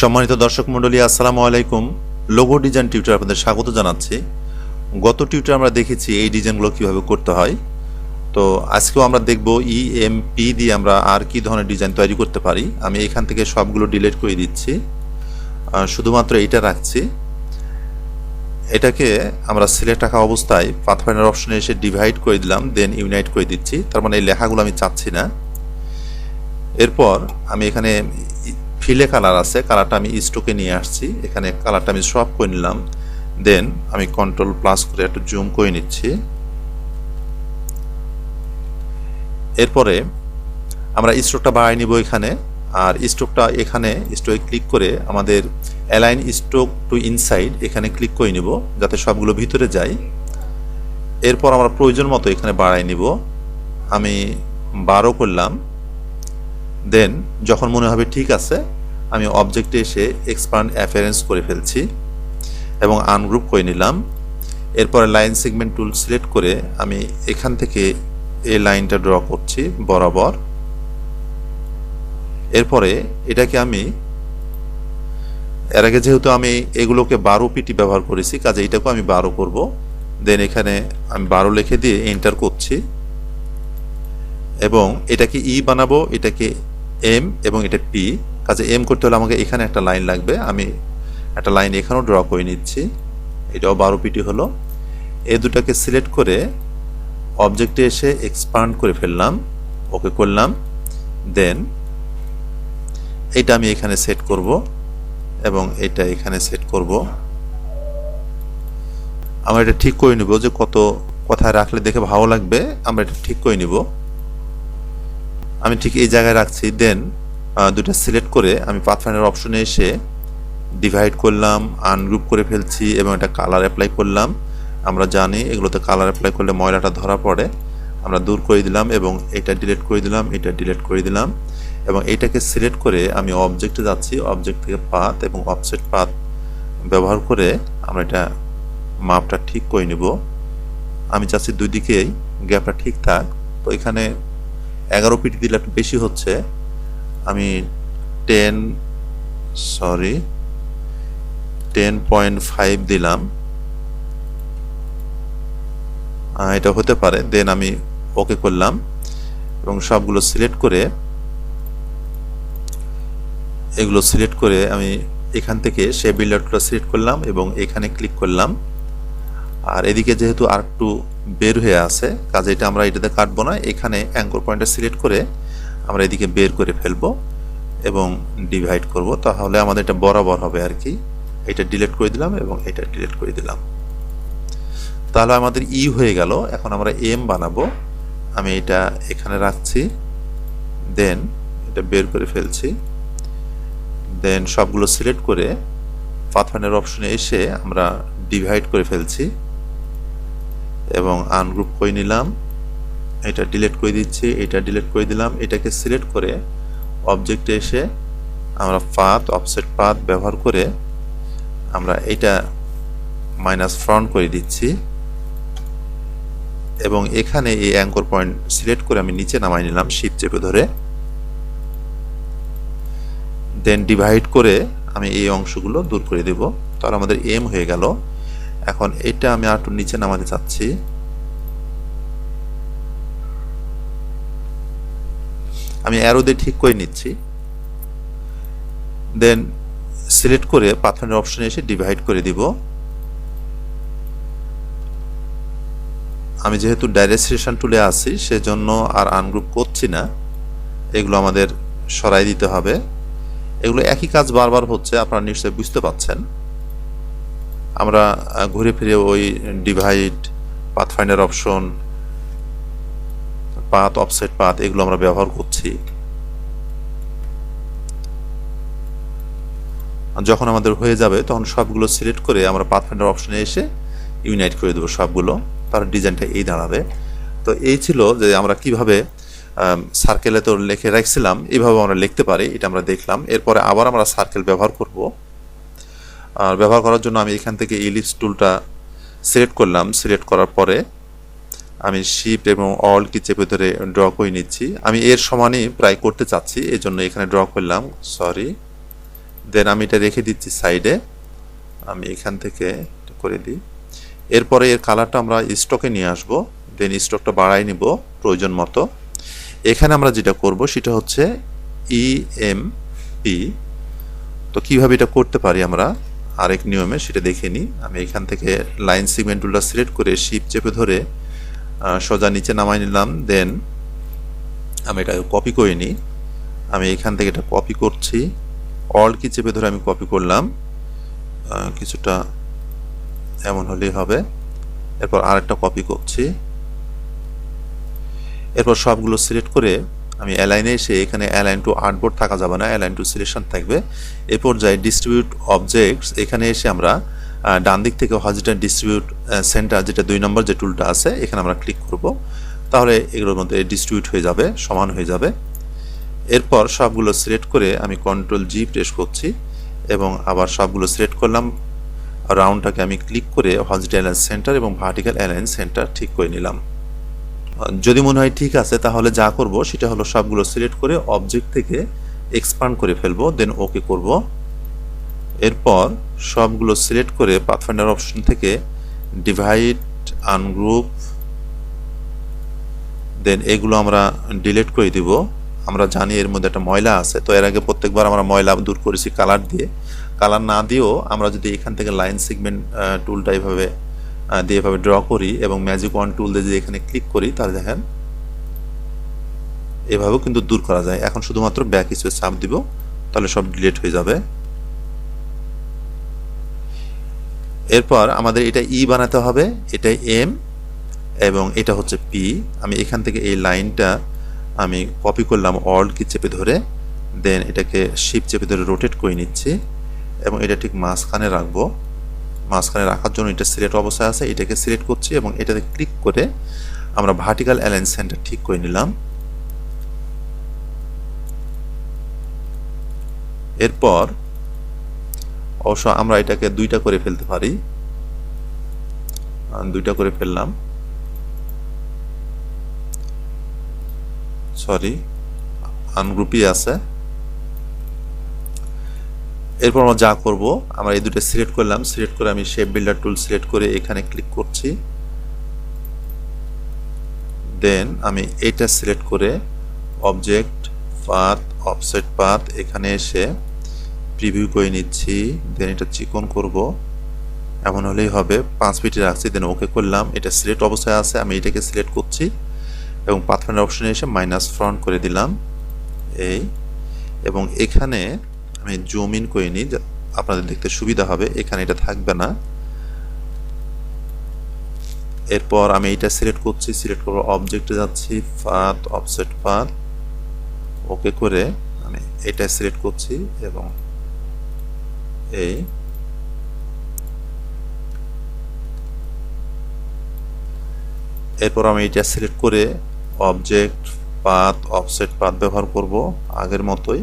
সম্মানিত দর্শক মণ্ডলী, আসসালামু আলাইকুম। লোগো ডিজাইন টিউটার আপনাদের স্বাগত জানাচ্ছি। গত টিউটার আমরা দেখেছি এই ডিজাইনগুলো কীভাবে করতে হয়। তো আজকেও আমরা দেখব ইএমপি দিয়ে আমরা আর কি ধরনের ডিজাইন তৈরি করতে পারি। আমি এখান থেকে সবগুলো ডিলিট করে দিচ্ছি। শুধুমাত্র এইটা রাখছি। এটাকে আমরা সিলেক্ট রাখা অবস্থায় পাথফাইন্ডার অপশনে এসে ডিভাইড করে দিলাম দেন ইউনাইট করে দিচ্ছি। তার মানে এই লেখাগুলো আমি চাচ্ছি না। এরপর আমি এখানে ফিলে কালার আছে, কালারটা আমি স্টোকে নিয়ে আসছি। এখানে কালারটা আমি সব করে নিলাম। দেন আমি কন্ট্রোল প্লাস করে একটু জুম করে নিচ্ছি। এরপরে আমরা স্ট্রোকটা বাড়াই নিব এখানে। আর স্ট্রোকটা এখানে স্ট্রোকে ক্লিক করে আমাদের অ্যালাইন স্ট্রোক টু ইনসাইড এখানে ক্লিক করে নিব, যাতে সবগুলো ভিতরে যায়। এরপর আমরা প্রয়োজন মতো এখানে বাড়াই নিব। আমি বারো করলাম। দেন যখন মনে হবে ঠিক আছে আমি অবজেক্টে এসে এক্সপান্ড অ্যাফারেন্স করে ফেলছি এবং আনগ্রুপ করে নিলাম। এরপরে লাইন সেগমেন্ট টুল সিলেক্ট করে আমি এখান থেকে এই লাইনটা ড্র করছি বরাবর। এরপরে এটাকে আমি, এর আগে যেহেতু আমি এগুলোকে বারো পিটি ব্যবহার করেছি, কাজে এটাকেও আমি বারো করব। দেন এখানে আমি বারো লিখে দিয়ে এন্টার করছি। এবং এটাকে ই বানাবো, এটাকে এম এবং এটা পি কাজে এম করতে হলে আমাকে এখানে একটা লাইন লাগবে। আমি একটা লাইন এখানেও ড্র করে নিচ্ছি। এটাও বারো পিটি হলো। এই দুটাকে সিলেক্ট করে অবজেক্টে এসে এক্সপান্ড করে ফেললাম। ওকে করলাম। দেন এটা আমি এখানে সেট করব এবং এটা এখানে সেট করব। আমরা এটা ঠিক করে নিব যে কত কোথায় রাখলে দেখে ভালো লাগবে। আমরা এটা ঠিক করে নিব। আমি ঠিক এই জায়গায় রাখছি। দেন দুটো সিলেক্ট করে আমি পাথফাইন্ডার অপশনে এসে ডিভাইড করলাম আনগ্রুপ করে ফেলছি এবং এটা কালার অ্যাপ্লাই করলাম। আমরা জানি এগুলোতে কালার অ্যাপ্লাই করলে ময়লাটা ধরা পড়ে। আমরা দূর করে দিলাম এবং এটা ডিলিট করে দিলাম, এটা ডিলিট করে দিলাম এবং এটাকে সিলেক্ট করে আমি অবজেক্টে যাচ্ছি অবজেক্ট থেকে পাত এবং অফসেট পাত ব্যবহার করে আমরা এটা মাপটা ঠিক করে নিব। আমি চাচ্ছি দুই দিকেই গ্যাপটা ঠিক থাক। তো এখানে এগারো পিটি দিলে একটু বেশি হচ্ছে। আমি ten sorry ten point five দিলাম। এটা হতে পারে দেন আমি ওকে করলাম। এবং সবগুলো সিলেক্ট করে, এগুলো সিলেক্ট করে আমি এখান থেকে সে বিল্ডারটা সিলেক্ট করলাম এবং এখানে ক্লিক করলাম। আর এদিকে যেহেতু আর একটু বের হয়ে আছে, কাজে এটা আমরা এটাতে কাটবো না। এখানে অ্যাঙ্কর পয়েন্টটা সিলেক্ট করে আমরা এদিকে বের করে ফেলব এবং ডিভাইড করব, তাহলে আমাদের এটা বরাবর হবে আর কি। এটা ডিলিট করে দিলাম এবং এটা ডিলিট করে দিলাম। তাহলে আমাদের ই হয়ে গেল, এখন আমরা এম বানাবো। আমি এটা এখানে রাখছি দেন এটা বের করে ফেলছি। দেন সবগুলো সিলেক্ট করে পাথফাইন্ডার অপশনে এসে আমরা ডিভাইড করে ফেলছি এবং আনগ্রুপ করে নিলাম। এটা ডিলিট করে দিচ্ছি, এটা ডিলিট করে দিলাম। এটাকে সিলেক্ট করে অবজেক্টে এসে আমরা পাথ অফসেট পাথ ব্যবহার করে আমরা এটা মাইনাস ফ্রন্ট করে দিচ্ছি। এবং এখানে এই অ্যাঙ্কর পয়েন্ট সিলেক্ট করে আমি নিচে নামাই নিলাম শীত চেপে ধরে। দেন ডিভাইড করে আমি এই অংশগুলো দূর করে দেব। তাহলে আমাদের এম হয়ে গেল। এখন এটা আমি আর নিচে নামাতে চাচ্ছি। আমি অ্যারো দিয়ে ঠিক করে নিচ্ছি। দেন সিলেক্ট করে পাথরের অপশনে এসে ডিভাইড করে দিব। আমি যেহেতু ডাইরেক্ট টুলে আছি, সেজন্য আর আনগ্রুপ করছি না। এগুলো আমাদের সরাই দিতে হবে। এগুলো একই কাজ বারবার হচ্ছে, আপনারা নিশ্চয়ই বুঝতে পাচ্ছেন। আমরা ঘুরে ফিরে ওই divide pathfinder option path offset path এগুলো আমরা ব্যবহার করছি। যখন আমাদের হয়ে যাবে, তখন সবগুলো সিলেক্ট করে আমরা পাথফাইন্ডার অপশনে এসে ইউনাইট করে দেবো সবগুলো। তার ডিজাইনটা এই দাঁড়াবে। তো এই ছিল যে আমরা কীভাবে সার্কেলে তো লিখে রাখছিলাম এইভাবে আমরা লিখতে পারি, এটা আমরা দেখলাম। এরপরে আবার আমরা সার্কেল ব্যবহার করব। আর ব্যবহার করার জন্য আমি এখান থেকে ইলিপস টুলটা সিলেক্ট করলাম। সিলেক্ট করার পরে আমি শিপ এবং অল কি চেপে ধরে ড্র করে নিচ্ছি। আমি এর সমানই প্রায় করতে চাচ্ছি এই জন্য এখানে ড্র করলাম সরি দেন আমি এটা রেখে দিচ্ছি সাইডে আমি এখান থেকে করে দিই। এরপরে এর কালারটা আমরা স্টকে নিয়ে আসব দেন স্টকটা বাড়াই নিব প্রয়োজন মতো। এখানে আমরা যেটা করব, সেটা হচ্ছে ই এম পি তো কীভাবে এটা করতে পারি আমরা? আরেক নিয়মে সেটা দেখে নিই। আমি এখান থেকে লাইন সিগমেন্ট টুলটা সিলেক্ট করে শিপ চেপে ধরে সোজা নিচে নামাই নিলাম, দেন আমি এটাকে কপি করে নিই। আমি এখান থেকে এটা কপি করছি। অল কি চেপে ধরে আমি কপি করলাম। কিছুটা এমন হলেই হবে। এরপর আরেকটা কপি করছি। এরপর সবগুলো সিলেক্ট করে আমি অ্যালাইনে এসে এখানে অ্যালাইন টু আর্টবোর্ড থাকা যাবে না অ্যালাইন টু সিলেকশন থাকবে। এ পর্যায়ে ডিস্ট্রিবিউট অবজেক্টস এখানে এসে আমরা ডান দিক থেকে হজিটার ডিস্ট্রিবিউট সেন্টার যেটা দুই নম্বর যে টুলটা আছে, এখানে আমরা ক্লিক করব। তাহলে এগুলোর মধ্যে ডিস্ট্রিবিউট হয়ে যাবে, সমান হয়ে যাবে। এরপর সবগুলো সিলেক্ট করে আমি কন্ট্রোল জি প্রেস করছি এবং আবার সবগুলো সিলেক্ট করলাম। রাউন্ডটাকে আমি ক্লিক করে হজিটাল অ্যালাইন সেন্টার এবং ভার্টিক্যাল অ্যালায়েন্স সেন্টার ঠিক করে নিলাম। যদি মনে হয় ঠিক আছে, তাহলে যা করব, সেটা হলো সবগুলো সিলেক্ট করে অবজেক্ট থেকে এক্সপান্ড করে ফেলব দেন ওকে করব। এরপর সবগুলো সিলেক্ট করে পাথফাইন্ডার অপশন থেকে ডিভাইড আনগ্রুপ দেন এগুলো আমরা ডিলিট করে দিব। আমরা জানি এর মধ্যে একটা ময়লা আছে তো এর আগে প্রত্যেকবার আমরা ময়লা দূর করেছি কালার দিয়ে। কালার না দিয়েও আমরা যদি এখান থেকে লাইন সিগমেন্ট টুলটা এইভাবে আহ, দিয়ে এভাবে ড্র করি এবং ম্যাজিক ওয়ান টুল দিয়ে যদি এখানে ক্লিক করি তাহলে দেখেন এভাবেও কিন্তু দূর করা যায়। এখন শুধুমাত্র ব্যাক স্পেস চাপ দিব তাহলে সব ডিলিট হয়ে যাবে। এরপর আমাদের এটা ই বানাতে হবে, এটা এম এবং এটা হচ্ছে পি। আমি এখান থেকে এই লাইনটা আমি কপি করলাম অল্ড কি চেপে ধরে, দেন এটাকে শিপ চেপে ধরে রোটেট করে নিচ্ছি এবং এটা ঠিক মাঝখানে রাখব। মাঝখানে রাখার জন্য এটা সিলেক্ট অবস্থায় আছে, এটাকে সিলেক্ট করছি এবং এটাতে ক্লিক করে আমরা ভার্টিক্যাল অ্যালাইন সেন্টার ঠিক করে নিলাম। এরপর অবশ্য আমরা এটাকে দুইটা করে ফেলতে পারি। দুইটা করে ফেললাম। সরি আনগ্রুপই আছে। এরপর আমরা যা করব, আমরা এই দুটো সিলেক্ট করলাম। সিলেক্ট করে আমি শেপ বিল্ডার টুল সিলেক্ট করে এখানে ক্লিক করছি। দেন আমি এটা সিলেক্ট করে অবজেক্ট পাথ অফসেট পাথ এখানে এসে প্রিভিউ করে নিচ্ছি দেন এটা চিকন করব। এমন হলেই হবে, পাঁচ ফিটে রাখছি দেন ওকে করলাম। এটা সিলেক্ট অবস্থায় আছে, আমি এটাকে সিলেক্ট করছি এবং পাথফাইন্ডার অপশনে এসে মাইনাস ফ্রন্ট করে দিলাম। এই, এবং এখানে আমি জুম ইন করে নিই আপনাদের দেখতে সুবিধা হবে, এখানে এটা থাকবে না। এরপর আমি এটা সিলেক্ট করছি সিলেক্ট করব অবজেক্টে যাচ্ছি পাথ অফসেট পাথ ওকে করে আমি এটা সিলেক্ট করছি এবং এই এরপর আমি এটা সিলেক্ট করে অবজেক্ট পাথ অফসেট পাথ ব্যবহার করব আগের মতোই।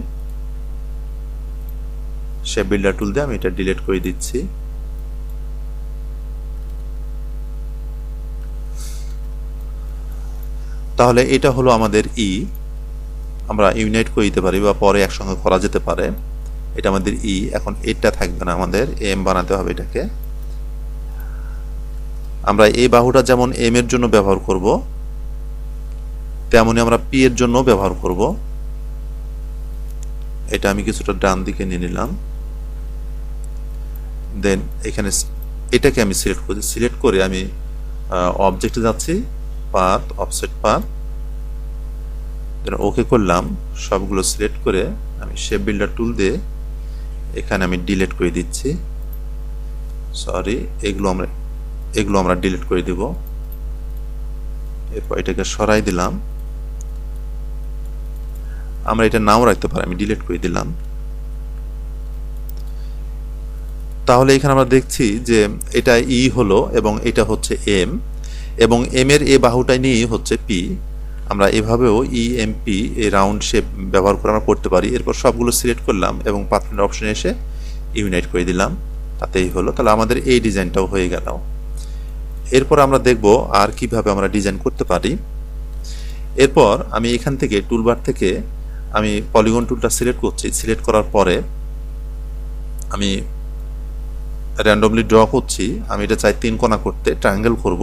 সে বিল্ডার টুল দিয়ে আমি এটা ডিলিট করে দিচ্ছি। তাহলে এটা হলো আমাদের ই আমরা ইউনাইট করে দিতে পারি বা পরে একসঙ্গে করা যেতে পারে। এটা আমাদের ই, এখন এটা থাকবে না আমাদের, এম বানাতে হবে এটাকে। আমরা এই বাহুটা যেমন এম এর জন্য ব্যবহার করব, তেমনি আমরা পি এর জন্য ব্যবহার করব। এটা আমি কিছুটা ডান দিকে নিয়ে নিলাম। দেন এখানে এটাকে আমি সিলেক্ট করি, সিলেক্ট করে আমি অবজেক্টে যাচ্ছি পাথ অফসেট পাথ ওকে করলাম, সবগুলো সিলেক্ট করে আমি শেপ বিল্ডার টুল দিয়ে এখানে আমি ডিলিট করে দিচ্ছি। সরি এগুলো আমরা এগুলো আমরা ডিলিট করে দিব। এরপর এটাকে সরাই দিলাম। আমরা এটা নাও রাখতে পারি, আমি ডিলিট করে দিলাম। তাহলে এখানে আমরা দেখছি যে এটা ই হলো এবং এটা হচ্ছে এম এবং এম এর এ বাহুটাই নিয়েই হচ্ছে পি আমরা এভাবেও ই এম পি এই রাউন্ড শেপ ব্যবহার করে আমরা করতে পারি। এরপর সবগুলো সিলেক্ট করলাম এবং পাথরের অপশনে এসে ইউনাইট করে দিলাম। তাতেই হলো। তাহলে আমাদের এই ডিজাইনটাও হয়ে গেল। এরপর আমরা দেখব আর কীভাবে আমরা ডিজাইন করতে পারি। এরপর আমি এখান থেকে টুলবার থেকে আমি পলিগন টুলটা সিলেক্ট করছি। সিলেক্ট করার পরে আমি র্যান্ডমলি ড্র করছি। আমি এটা চাই তিন কোণা করতে ট্রায়াঙ্গেল করব।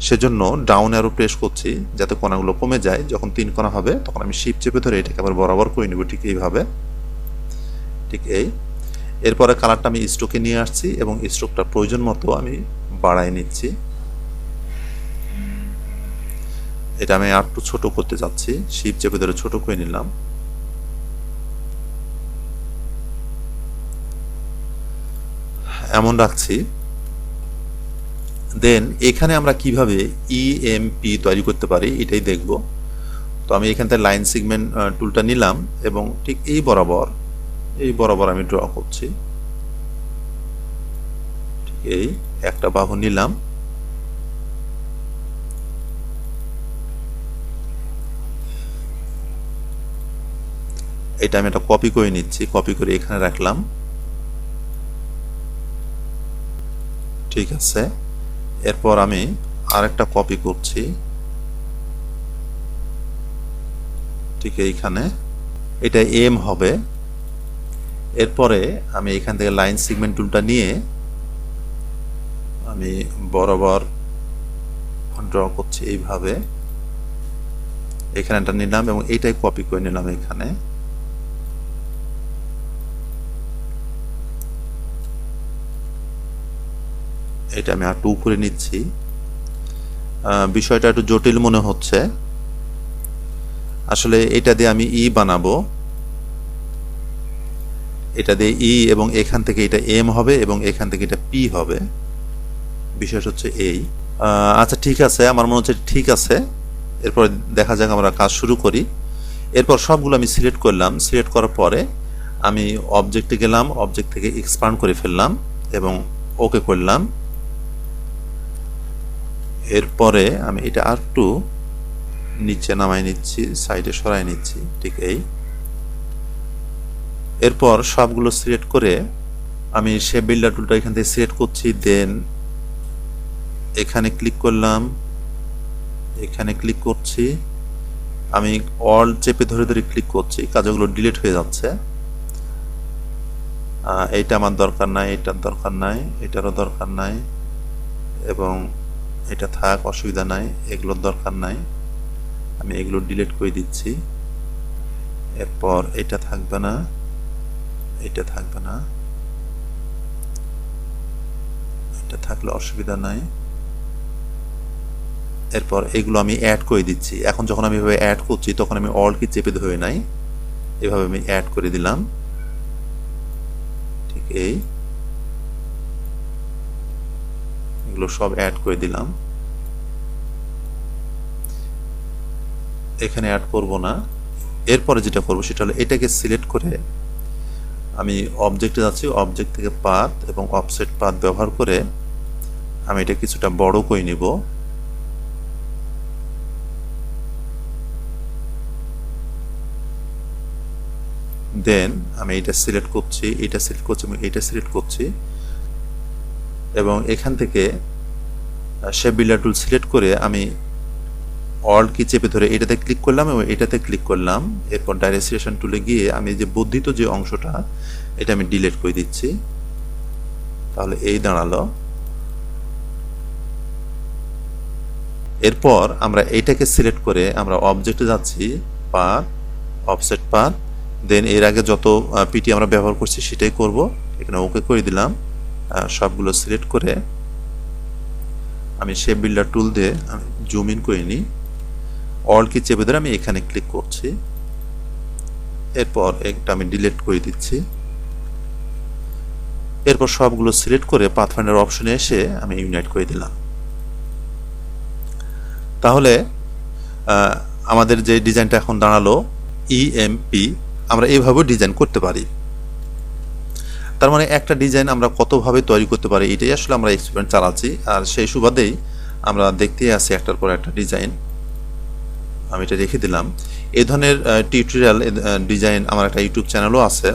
সেজন্য ডাউন অ্যারো প্রেস করছি যাতে কোণাগুলো কমে যায়। যখন তিন কোণা হবে, তখন আমি শিপ চেপে ধরে এটাকে আবার বরাবর করে নেব ঠিক এইভাবে। ঠিক এই। এরপরে কালারটা আমি স্ট্রোকে নিয়ে আসছি এবং স্ট্রোকটা প্রয়োজন মতো আমি বাড়াই নিচ্ছি। এটা আমি আর একটু ছোট করতে যাচ্ছি। শিপ চেপে ধরে ছোট করে নিলাম। এমন রাখছি। দেন এখানে আমরা কীভাবে ইএমপি তৈরি করতে পারি, এটাই দেখব। তো আমি এখান থেকে লাইন সিগমেন্ট টুলটা নিলাম এবং ঠিক এই বরাবর এই বরাবর আমি ড্র করছি। ঠিক এই একটা বাহু নিলাম। এটা আমি একটা কপি করে নিচ্ছি কপি করে এখানে রাখলাম। ঠিক আছে। এরপর আমি আরেকটা কপি করছি। ঠিক এইখানে। এটা এম হবে। এরপরে আমি এখান থেকে লাইন সিগমেন্ট টুলটা নিয়ে আমি বরাবর ড্র করছি এইভাবে। এখানে এটা নিলাম এবং এইটাই কপি করে নিলাম এখানে। এটা আমি একটু করে নিচ্ছি। বিষয়টা একটু জটিল মনে হচ্ছে। আসলে এটা দিয়ে আমি ই বানাবো। এটা দিয়ে ই এবং এখান থেকে এটা এম হবে এবং এখান থেকে এটা পি হবে। বিষয়টা হচ্ছে এই। আচ্ছা ঠিক আছে, আমার মনে হচ্ছে ঠিক আছে। এরপর দেখা যাক আমরা কাজ শুরু করি। এরপর সবগুলো আমি সিলেক্ট করলাম। সিলেক্ট করার পরে আমি অবজেক্টে গেলাম অবজেক্ট থেকে এক্সপান্ড করে ফেললাম এবং ওকে করলাম। এরপরে আমি এটা আর একটু নিচে নামাই নিচ্ছি, সাইডে সরাই নিচ্ছি, ঠিক এই। এরপর সবগুলো সিলেক্ট করে আমি সে বিল্ডার টুলটা এখান থেকে সিলেক্ট করছি দেন এখানে ক্লিক করলাম, এখানে ক্লিক করছি, আমি অল চেপে ধরে ধরে ক্লিক করছি, কাজগুলো ডিলিট হয়ে যাচ্ছে। এইটা আমার দরকার নাই, এটার দরকার নাই, এটারও দরকার নাই, এবং এটা থাক, অসুবিধা নাই, এগুলোর দরকার নাই। আমি এগুলো ডিলিট করে দিচ্ছি। এরপর এটা থাকবে না, এটা থাকবে না। এটা থাকলে অসুবিধা নাই। এরপর এগুলো আমি অ্যাড করে দিচ্ছি। এখন যখন আমি এভাবে অ্যাড করছি, তখন আমি অল কি চেপে ধরে নাই। এভাবে আমি অ্যাড করে দিলাম। ঠিক এই। এগুলো সব অ্যাড করে দিলাম। এখানে অ্যাড করব না। এরপরে যেটা করব সেটা হলো এটাকে সিলেক্ট করে আমি অবজেক্টে যাচ্ছি অবজেক্ট থেকে পাত এবং অফসেট পাত ব্যবহার করে আমি এটা কিছুটা বড় করে নিব। দেন আমি এটা সিলেক্ট করছি, এটা সিলেক্ট করছি এবং এটা সিলেক্ট করছি। এবং এখান থেকে সে বিল্ডার টুল সিলেক্ট করে আমি অল কি চেপে ধরে এটাতে ক্লিক করলাম এবং এটাতে ক্লিক করলাম। এরপর ডাইরেক্সিয়েশন টুলে গিয়ে আমি যে বর্ধিত যে অংশটা, এটা আমি ডিলিট করে দিচ্ছি। তাহলে এই দাঁড়াল। এরপর আমরা এইটাকে সিলেক্ট করে আমরা অবজেক্টে যাচ্ছি, পার অফসেট পার। দেন এর আগে যত পিটি আমরা ব্যবহার করছি সেটাই করব। এখানে ওকে করে দিলাম। সবগুলো সিলেক্ট করে আমি শেপ বিল্ডার টুল দিয়ে আমি জুম ইন করে নিই। অল কি চেপে ধরে আমি এখানে ক্লিক করছি। এরপর একটা আমি ডিলিট করে দিচ্ছি। এরপর সবগুলো সিলেক্ট করে পাথফাইন্ডার অপশনে এসে আমি ইউনাইট করে দিলাম। তাহলে আমাদের যে ডিজাইনটা এখন দাঁড়াল ইএমপি আমরা এইভাবেও ডিজাইন করতে পারি। তার মানে একটা ডিজাইন আমরা কতভাবে তৈরি করতে পারি, এটাই আসলে আমরা এক্সপেরিমেন্ট চালাচ্ছি। আর সেই সুবাদেই আমরা দেখতেই আছি একটার পর একটা ডিজাইন। আমি এটা রেখে দিলাম। এই ধরনের টিউটোরিয়াল ডিজাইন আমার একটা ইউটিউব চ্যানেলও আছে।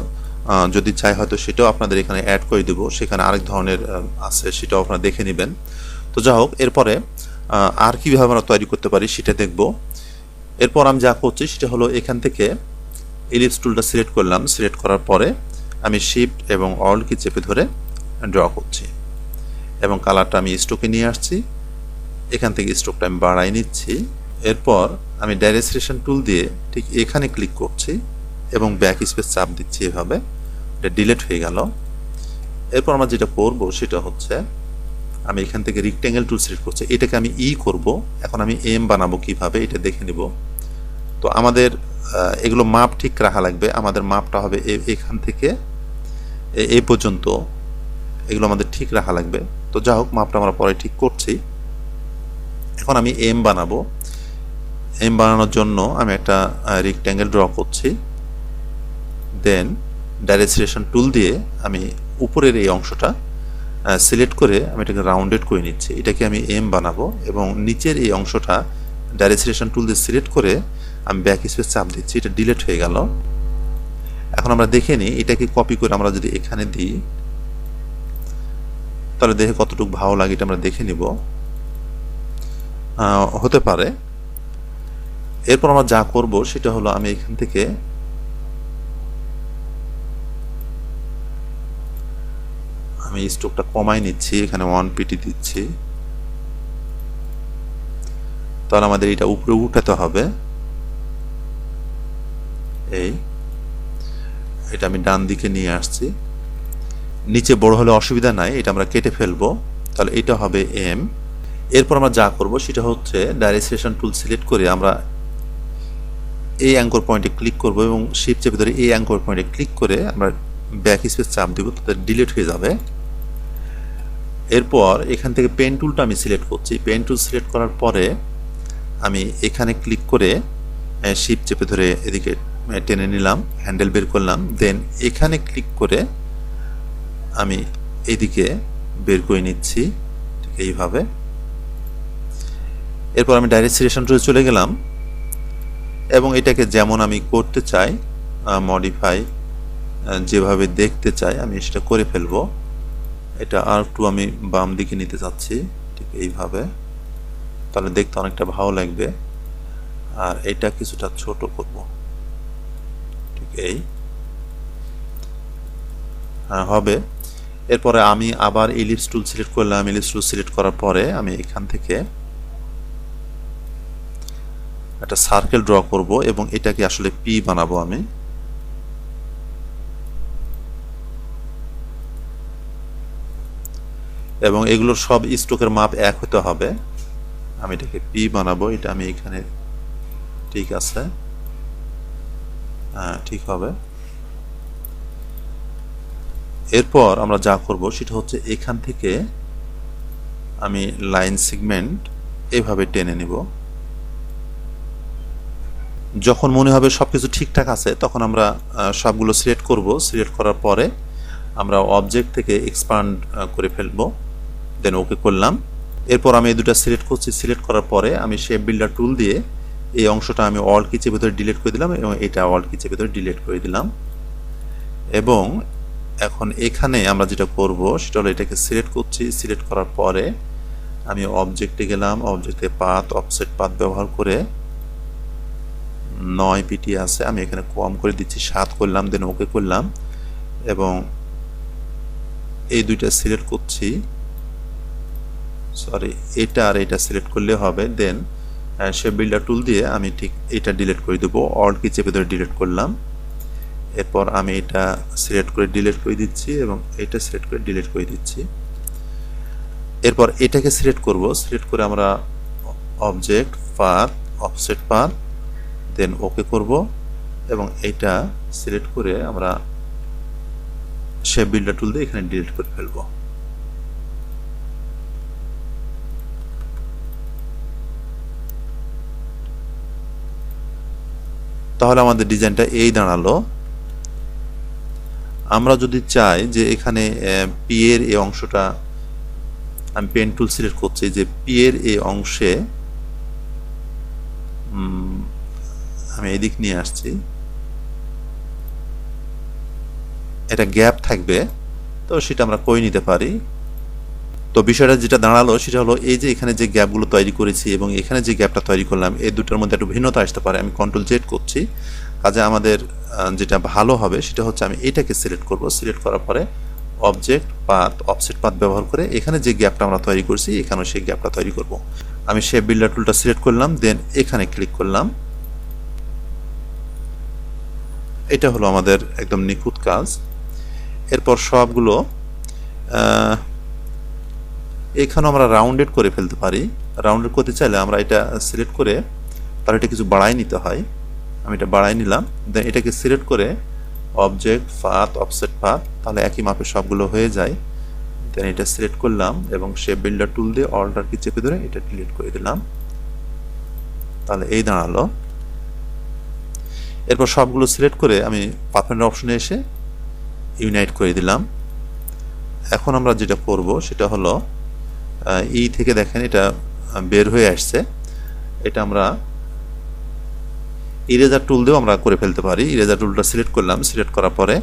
যদি চাই হয়তো সেটাও আপনাদের এখানে অ্যাড করে দেব। সেখানে আরেক ধরনের আছে, সেটাও আপনারা দেখে নেবেন। তো যা হোক, এরপরে আর কীভাবে আমরা তৈরি করতে পারি সেটা দেখব। এরপর আমি যা করছি সেটা হলো এখান থেকে ইলিপস টুলটা সিলেক্ট করলাম। সিলেক্ট করার পরে আমি শিফট এবং অল কি চেপে ধরে ড্র করছি এবং কালারটা আমি স্ট্রোকে নিয়ে আসছি। এখান থেকে স্ট্রোকটা আমি বাড়াই নিচ্ছি। এরপর আমি ডাইরেক্ট্রেশন টুল দিয়ে ঠিক এখানে ক্লিক করছি এবং ব্যাক স্পেস চাপ দিচ্ছি এভাবে। এটা ডিলেট হয়ে গেল। এরপর আমরা যেটা করব সেটা হচ্ছে আমি এখান থেকে রিক্ট্যাঙ্গেল টুল সিলেক্ট করছি। এটাকে আমি ই করব। এখন আমি এম বানাবো কীভাবে এটা দেখে নিব। তো আমাদের এগুলো মাপ ঠিক রাখা লাগবে। আমাদের মাপটা হবে এখান থেকে এ- পর্যন্ত এগুলো আমাদের ঠিক রাখা লাগবে। তো যা হোক, মাপটা আমরা পরে ঠিক করছি। এখন আমি এম বানাবো। এম বানানোর জন্য আমি একটা রিক্ট্যাঙ্গেল ড্র করছি। দেন ডাইরেক্ট্রেশন টুল দিয়ে আমি উপরের এই অংশটা সিলেক্ট করে আমি এটাকে রাউন্ডেড করে নিচ্ছি। এটাকে আমি এম বানাবো এবং নিচের এই অংশটা ডাইরেক্ট্রেশন টুল দিয়ে সিলেক্ট করে আমি ব্যাক স্পেস চাপ দিচ্ছি। এটা ডিলেট হয়ে গেল। এখন আমরা দেখে নিই, এটাকে কপি করে আমরা যদি এখানে দিই, তাহলে দেখে কতটুকু ভালো লাগে, এটা আমরা দেখে নিব। হতে পারে। এরপর আমরা যা করব, সেটা হলো আমি এখান থেকে আমি স্ট্রোকটা কমাই নিচ্ছি, এখানে ওয়ান পিটি দিচ্ছি। তাহলে আমাদের এটা উপরে উঠাতে হবে। এই। এটা আমি ডান দিকে নিয়ে আসছি। নিচে বড় হলে অসুবিধা নাই, এটা আমরা কেটে ফেলব। তাহলে এটা হবে এম এরপর আমরা যা করব সেটা হচ্ছে ডাইরেক্ট্রেশন টুল সিলেক্ট করে আমরা এই অ্যাঙ্কর পয়েন্টে ক্লিক করব এবং শিপ চেপে ধরে এই অ্যাঙ্কর পয়েন্টে ক্লিক করে আমরা ব্যাক স্পেস চাপ দিব, তাতে ডিলিট হয়ে যাবে। এরপর এখান থেকে পেন টুলটা আমি সিলেক্ট করছি। পেন টুল সিলেক্ট করার পরে আমি এখানে ক্লিক করে শিপ চেপে ধরে এদিকে টেনে নিলাম হ্যান্ডেল বের করলাম দেন এখানে ক্লিক করে আমি এদিকে বের করে নিচ্ছি, ঠিক এইভাবে। এরপর আমি ডাইরেক্ট সিলেকশন টুলে চলে গেলাম, এবং এটাকে যেমন আমি করতে চাই মডিফাই যেভাবে দেখতে চাই, আমি সেটা করে ফেলব। এটা আর একটু আমি বাম দিকে নিতে চাচ্ছি, ঠিক এইভাবে। তাহলে দেখতে অনেকটা ভালো লাগবে। আর এটা কিছুটা ছোট করব। এই। হ্যাঁ হবে। এরপরে আমি আবার ইলিপস টুল সিলেক্ট করলাম। ইলিপস টুল সিলেক্ট করার পরে আমি এখান থেকে একটা সার্কেল ড্র করব এবং এটাকে আসলে পি বানাবো আমি। এবং এগুলোর সব স্ট্রোকের মাপ এক হতে হবে। আমি এটাকে পি বানাবো। এটা আমি এখানে ঠিক আছে। ঠিক হবে। এরপর আমরা যা করব সেটা হচ্ছে এখান থেকে আমি লাইন সেগমেন্ট এভাবে টেনে নিব। যখন মনে হবে সব কিছু ঠিকঠাক আছে, তখন আমরা সবগুলো সিলেক্ট করব। সিলেক্ট করার পরে আমরা অবজেক্ট থেকে এক্সপান্ড করে ফেলব। দেন ওকে করলাম। এরপর আমি এই দুটো সিলেক্ট করছি। সিলেক্ট করার পরে আমি শেপ বিল্ডার টুল দিয়ে এই অংশটা আমি অল কিচের ভিতরে ডিলিট করে দিলাম এবং এটা অল কিচের ভিতরে ডিলিট করে দিলাম। এবং এখন এখানে আমরা যেটা করব, সেটা হলো এটাকে সিলেক্ট করছি। সিলেক্ট করার পরে আমি অবজেক্টে গেলাম অবজেক্টে পাত অফসেট পাত ব্যবহার করে নয় পিটি আছে, আমি এখানে কম করে দিচ্ছি, সাত করলাম দেন ওকে করলাম। এবং এই দুইটা সিলেক্ট করছি। সরি এটা আর এটা সিলেক্ট করলে হবে দেন সে বিল্ডার টুল দিয়ে আমি ঠিক এটা ডিলিট করে দেবো। অল কি চেপে ধরে ডিলিট করলাম। এরপর আমি এটা সিলেক্ট করে ডিলিট করে দিচ্ছি এবং এটা সিলেক্ট করে ডিলিট করে দিচ্ছি। এরপর এটাকে সিলেক্ট করব। সিলেক্ট করে আমরা object path offset path then okay করব এবং এটা সিলেক্ট করে আমরা শেপ বিল্ডার টুল দিয়ে এখানে ডিলিট করে ফেলব। তাহলে আমাদের ডিজাইনটা এই দাঁড়াল। আমরা যদি চাই যে এখানে পি এর এই অংশটা আমি পেন টুল সিলেক্ট করছি, যে পি এর এই অংশে আমি এদিক নিয়ে আসছি। এটা গ্যাপ থাকবে, তো সেটা আমরা করে নিতে পারি? তো বিষয়টা যেটা দাঁড়াল সেটা হলো এই যে এখানে যে গ্যাপগুলো তৈরি করেছি এবং এখানে যে গ্যাপটা তৈরি করলাম, এই দুটোর মধ্যে একটু ভিন্নতা আসতে পারে। আমি কন্ট্রোল জেড করছি। কাজে আমাদের যেটা ভালো হবে সেটা হচ্ছে আমি এটাকে সিলেক্ট করব। সিলেক্ট করার পরে অবজেক্ট পাথ অফসেট পাথ ব্যবহার করে এখানে যে গ্যাপটা আমরা তৈরি করছি, এখানেও সেই গ্যাপটা তৈরি করব। আমি সে বিল্ডার টুলটা সিলেক্ট করলাম দেন এখানে ক্লিক করলাম। এটা হলো আমাদের একদম নিখুঁত কাজ। এরপর সবগুলো এখানেও আমরা রাউন্ডেড করে ফেলতে পারি। রাউন্ডেড করতে চাইলে আমরা এটা সিলেক্ট করে তার এটা কিছু বাড়াই নিতে হয়। আমি এটা বাড়াই নিলাম। দেন এটাকে সিলেক্ট করে অবজেক্ট ফাত অফসেট ফাত তাহলে একই মাপে সবগুলো হয়ে যায়। দেন এটা সিলেক্ট করলাম এবং সে বিল্ডার টুল দিয়ে অল্টার কি চেপে ধরে এটা ডিলিট করে দিলাম। তাহলে এই দাঁড়াল। এরপর সবগুলো সিলেক্ট করে আমি পাথরের অপশনে এসে ইউনাইট করে দিলাম। এখন আমরা যেটা করব সেটা হলো ই থেকে দেখেন এটা বের হয়ে আসছে। এটা আমরা ইরেজার টুল দিয়েও আমরা করে ফেলতে পারি। ইরেজার টুলটা সিলেক্ট করলাম। সিলেক্ট করার পরে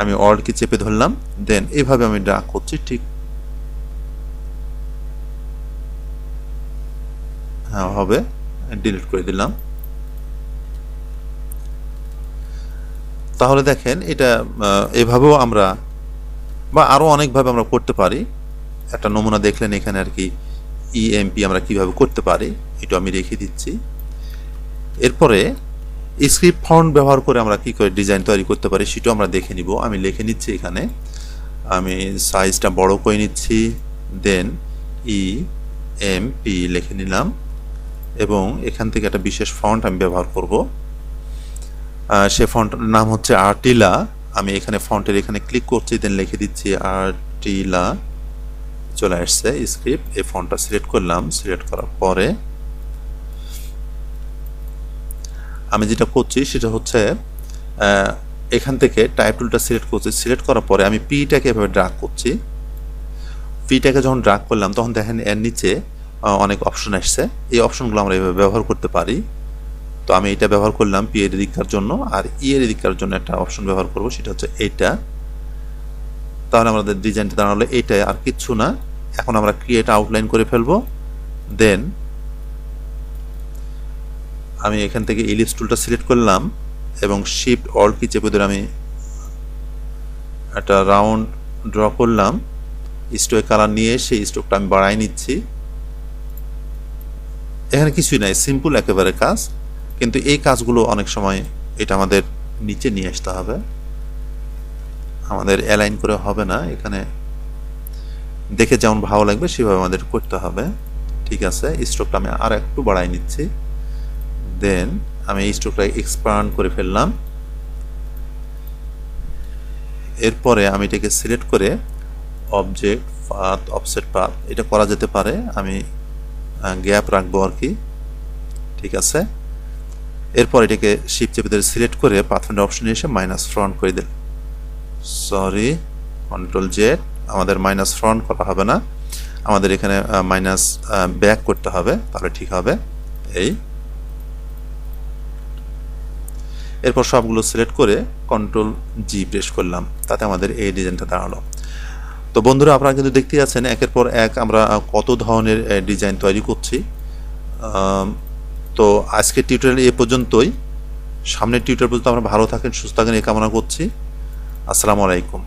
আমি কি চেপে ধরলাম। দেন এইভাবে আমি ড্রাগ করছি, ঠিক। হ্যাঁ হবে। ডিলিট করে দিলাম। তাহলে দেখেন এটা এভাবেও আমরা বা আরও অনেকভাবে আমরা করতে পারি। একটা নমুনা দেখলেন এখানে আর কি ইএমপি আমরা কীভাবে করতে পারি এটা আমি রেখে দিচ্ছি। এরপরে স্ক্রিপ্ট ফন্ট ব্যবহার করে আমরা কি করে ডিজাইন তৈরি করতে পারি সেটাও আমরা দেখে নিব। আমি লিখে নিচ্ছি এখানে। আমি সাইজটা বড় করে নিচ্ছি দেন ই এম পি লিখে নিলাম এবং এখান থেকে একটা বিশেষ ফন্ট আমি ব্যবহার করব। সে ফন্টের নাম হচ্ছে আর্টিলা আমি এখানে ফন্টের এখানে ক্লিক করছি দেন লিখে দিচ্ছি আর্টিলা চলে আসছে স্ক্রিপ্ট এই ফন্টটা সিলেক্ট করলাম সিলেক্ট করার পরে আমি যেটা করছি সেটা হচ্ছে এখান থেকে টাইপ টুলটা সিলেক্ট করছি সিলেক্ট করার পরে আমি পিটাকে এভাবে ড্রাগ করছি। পিটাকে যখন ড্রাগ করলাম, তখন দেখেন এর নিচে অনেক অপশন আসছে। এই অপশনগুলো আমরা এভাবে ব্যবহার করতে পারি। তো আমি এটা ব্যবহার করলাম পি এর দিককার জন্য, আর ই এর দিককার জন্য একটা অপশন ব্যবহার করব, সেটা হচ্ছে এইটা তাহলে আমাদের ডিজাইনটা দাঁড়াল এইটাই আর কিচ্ছু না। এখন আমরা ক্রিয়েট আউটলাইন করে ফেলব। দেন আমি এখান থেকে ইলিপস টুলটা সিলেক্ট করলাম এবং শিফট অল কি চেপে ধরে আমি একটা রাউন্ড ড্র করলাম। স্টোক কালার নিয়ে সেই স্টোকটা আমি বাড়াই নিচ্ছি। এখানে কিছুই নাই সিম্পল একেবারে কাজ। কিন্তু এই কাজগুলো অনেক সময় এটা আমাদের নিচে নিয়ে আসতে হবে। আমাদের অ্যালাইন করে হবে না, এখানে দেখে যেমন ভালো লাগবে, সেভাবে আমাদের করতে হবে। ঠিক আছে স্ট্রোকটা আমি আর একটু বাড়াই নিচ্ছি। দেন আমি এই স্ট্রোকটা এক্সপান্ড করে ফেললাম। এরপরে আমি এটাকে সিলেক্ট করে অবজেক্ট পাথ অফসেট পাথ এটা করা যেতে পারে। আমি গ্যাপ রাখব আর কি। ঠিক আছে? এরপর এটাকে শিপ চেপে ধরে সিলেক্ট করে পাথফাইন্ডার অপশনে এসে মাইনাস ফ্রন্ট করে দিল সরি কন্ট্রোল জেড আমাদের মাইনাস ফ্রন্ট করা হবে না। আমাদের এখানে মাইনাস ব্যাক করতে হবে, তাহলে ঠিক হবে। এই। এরপর সবগুলো সিলেক্ট করে কন্ট্রোল জি প্রেস করলাম, তাতে আমাদের এই ডিজাইনটা দাঁড়াল। তো বন্ধুরা, আপনারা কিন্তু দেখতেই যাচ্ছেন একের পর এক আমরা কত ধরনের ডিজাইন তৈরি করছি। তো আজকের টিউটোরিয়াল এ পর্যন্তই। সামনের টিউটোরিয়াল পর্যন্ত আমরা ভালো থাকেন, সুস্থ থাকেন, এই কামনা করছি। আসসালামু আলাইকুম।